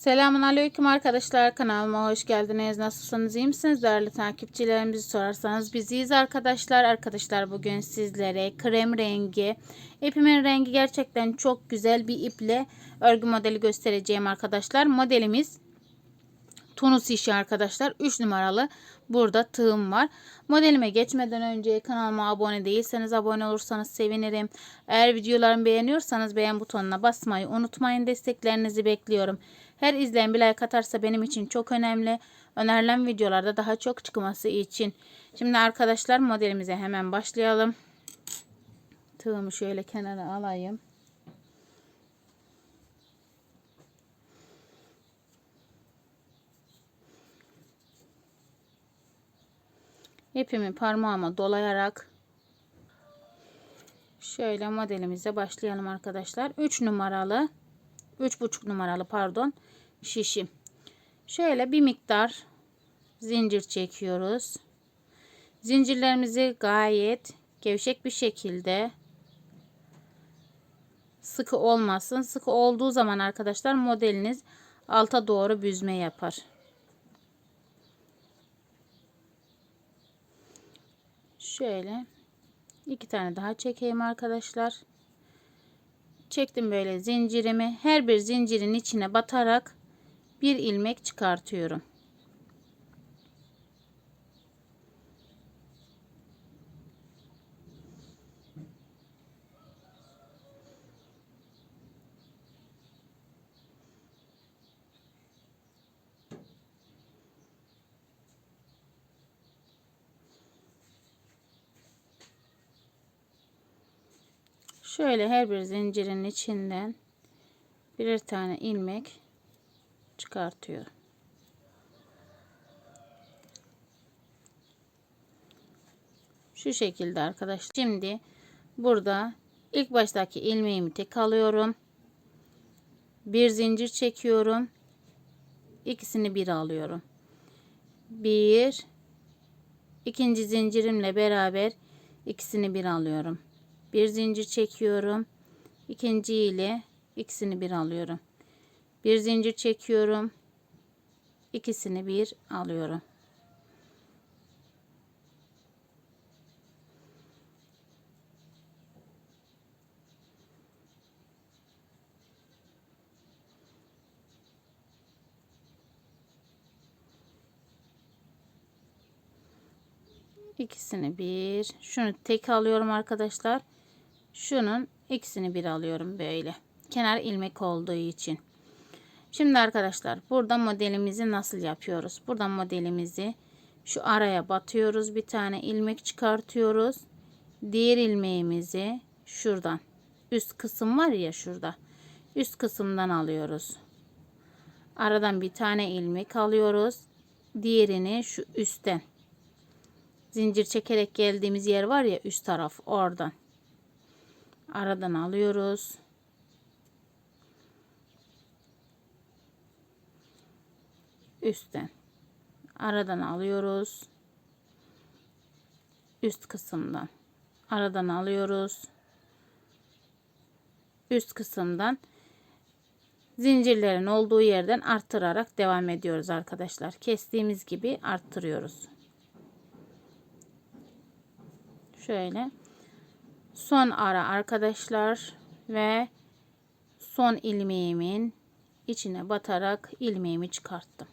Selamun Aleyküm arkadaşlar kanalıma hoş geldiniz. Nasılsınız iyi misiniz? Değerli takipçilerimizi sorarsanız biz iyiyiz arkadaşlar. Arkadaşlar bugün sizlere krem rengi ipimin rengi gerçekten çok güzel bir iple örgü modeli göstereceğim arkadaşlar. Modelimiz Tunus işi arkadaşlar. 3 numaralı burada tığım var. Modelime geçmeden önce kanalıma abone değilseniz abone olursanız sevinirim. Eğer videolarımı beğeniyorsanız beğen butonuna basmayı unutmayın. Desteklerinizi bekliyorum. Her izleyen bir like atarsa benim için çok önemli. Önerilen videolarda daha çok çıkması için. Şimdi arkadaşlar modelimize hemen başlayalım. Tığımı şöyle kenara alayım. İpimi parmağıma dolayarak şöyle modelimize başlayalım arkadaşlar. 3 numaralı 3,5 numaralı pardon şişim. Şöyle bir miktar zincir çekiyoruz. Zincirlerimizi gayet gevşek bir şekilde sıkı olmasın. Sıkı olduğu zaman arkadaşlar modeliniz alta doğru büzme yapar. Şöyle iki tane daha çekeyim arkadaşlar. Çektim böyle zincirimi. Her bir zincirin içine batarak bir ilmek çıkartıyorum. Şöyle her bir zincirin içinden birer tane ilmek çıkartıyor. Şu şekilde arkadaşlar. Şimdi burada ilk baştaki ilmeğimi tek alıyorum. Bir zincir çekiyorum. İkisini bir alıyorum. Bir ikinci zincirimle beraber ikisini bir alıyorum bir zincir çekiyorum ikinci ile ikisini bir alıyorum bir zincir çekiyorum ikisini bir alıyorum ikisini bir şunu tek alıyorum arkadaşlar şunun ikisini bir alıyorum böyle. Kenar ilmek olduğu için. Şimdi arkadaşlar burada modelimizi nasıl yapıyoruz? Buradan modelimizi şu araya batıyoruz. Bir tane ilmek çıkartıyoruz. Diğer ilmeğimizi şuradan üst kısım var ya şurada. Üst kısımdan alıyoruz. Aradan bir tane ilmek alıyoruz. Diğerini şu üstten. Zincir çekerek geldiğimiz yer var ya üst taraf oradan aradan alıyoruz. Üstten aradan alıyoruz. Üst kısımdan aradan alıyoruz. Üst kısımdan zincirlerin olduğu yerden arttırarak devam ediyoruz arkadaşlar. Kestiğimiz gibi arttırıyoruz. Şöyle son ara arkadaşlar ve son ilmeğimin içine batarak ilmeğimi çıkarttım.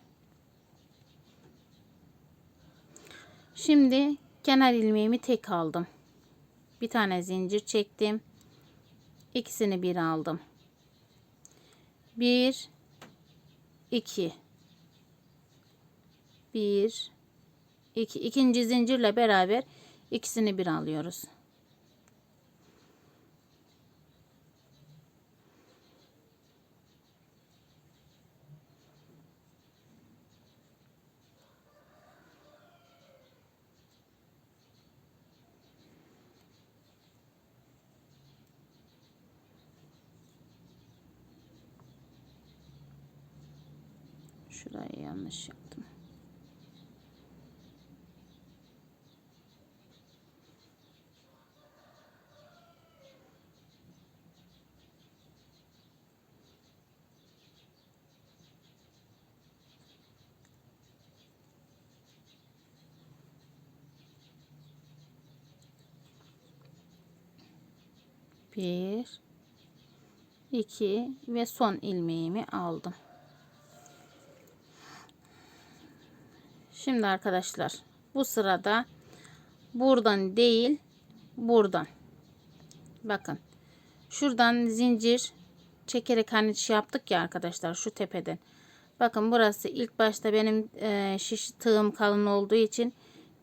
Şimdi kenar ilmeğimi tek aldım. Bir tane zincir çektim. İkisini bir aldım. Bir, iki, bir, iki. ikinci zincirle beraber ikisini bir alıyoruz. Şurayı yanlış yaptım. Bir, iki ve son ilmeğimi aldım. Şimdi arkadaşlar bu sırada buradan değil buradan. Bakın şuradan zincir çekerek hani şey yaptık ya arkadaşlar şu tepeden. Bakın burası ilk başta benim e, şiş tığım kalın olduğu için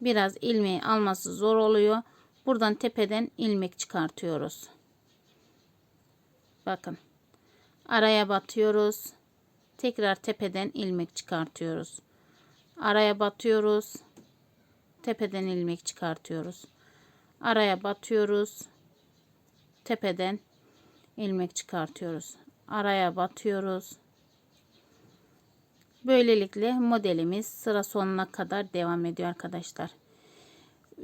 biraz ilmeği alması zor oluyor. Buradan tepeden ilmek çıkartıyoruz. Bakın araya batıyoruz. Tekrar tepeden ilmek çıkartıyoruz araya batıyoruz. Tepeden ilmek çıkartıyoruz. Araya batıyoruz. Tepeden ilmek çıkartıyoruz. Araya batıyoruz. Böylelikle modelimiz sıra sonuna kadar devam ediyor arkadaşlar.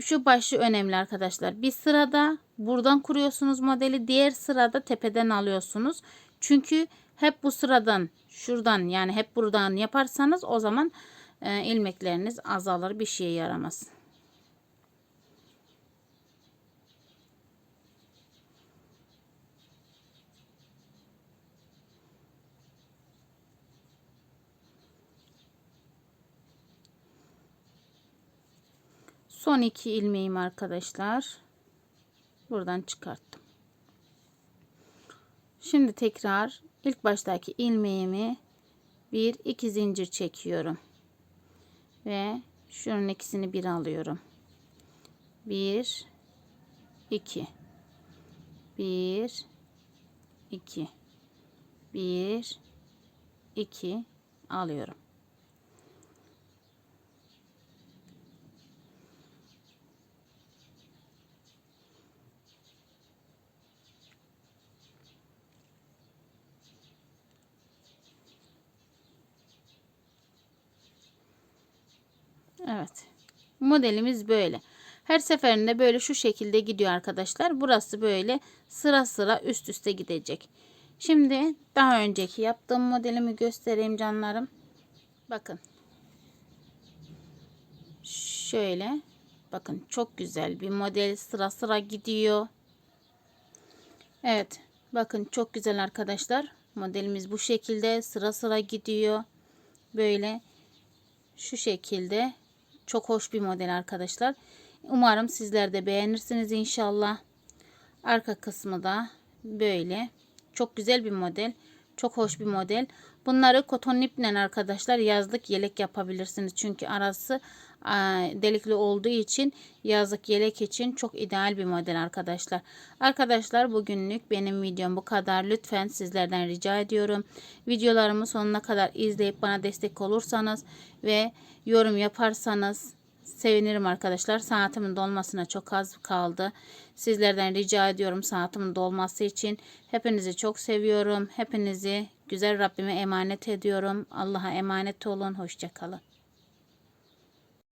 Şu başı önemli arkadaşlar. Bir sırada buradan kuruyorsunuz modeli diğer sırada tepeden alıyorsunuz. Çünkü hep bu sıradan şuradan yani hep buradan yaparsanız o zaman e, ilmekleriniz azalır bir şeye yaramaz. Son iki ilmeğim arkadaşlar. Buradan çıkarttım. Şimdi tekrar ilk baştaki ilmeğimi bir iki zincir çekiyorum. Ve şunun ikisini bir alıyorum. Bir, iki, bir, iki, bir, iki alıyorum. Evet. Modelimiz böyle. Her seferinde böyle şu şekilde gidiyor arkadaşlar. Burası böyle sıra sıra üst üste gidecek. Şimdi daha önceki yaptığım modelimi göstereyim canlarım. Bakın. Şöyle. Bakın çok güzel bir model sıra sıra gidiyor. Evet. Bakın çok güzel arkadaşlar. Modelimiz bu şekilde sıra sıra gidiyor. Böyle şu şekilde çok hoş bir model arkadaşlar. Umarım sizler de beğenirsiniz inşallah. Arka kısmı da böyle. Çok güzel bir model. Çok hoş bir model. Bunları koton iple arkadaşlar yazlık yelek yapabilirsiniz. Çünkü arası delikli olduğu için yazlık yelek için çok ideal bir model arkadaşlar. Arkadaşlar bugünlük benim videom bu kadar. Lütfen sizlerden rica ediyorum. Videolarımı sonuna kadar izleyip bana destek olursanız ve yorum yaparsanız sevinirim arkadaşlar. Saatimin dolmasına çok az kaldı. Sizlerden rica ediyorum saatimin dolması için. Hepinizi çok seviyorum. Hepinizi güzel Rabbime emanet ediyorum. Allah'a emanet olun. Hoşçakalın.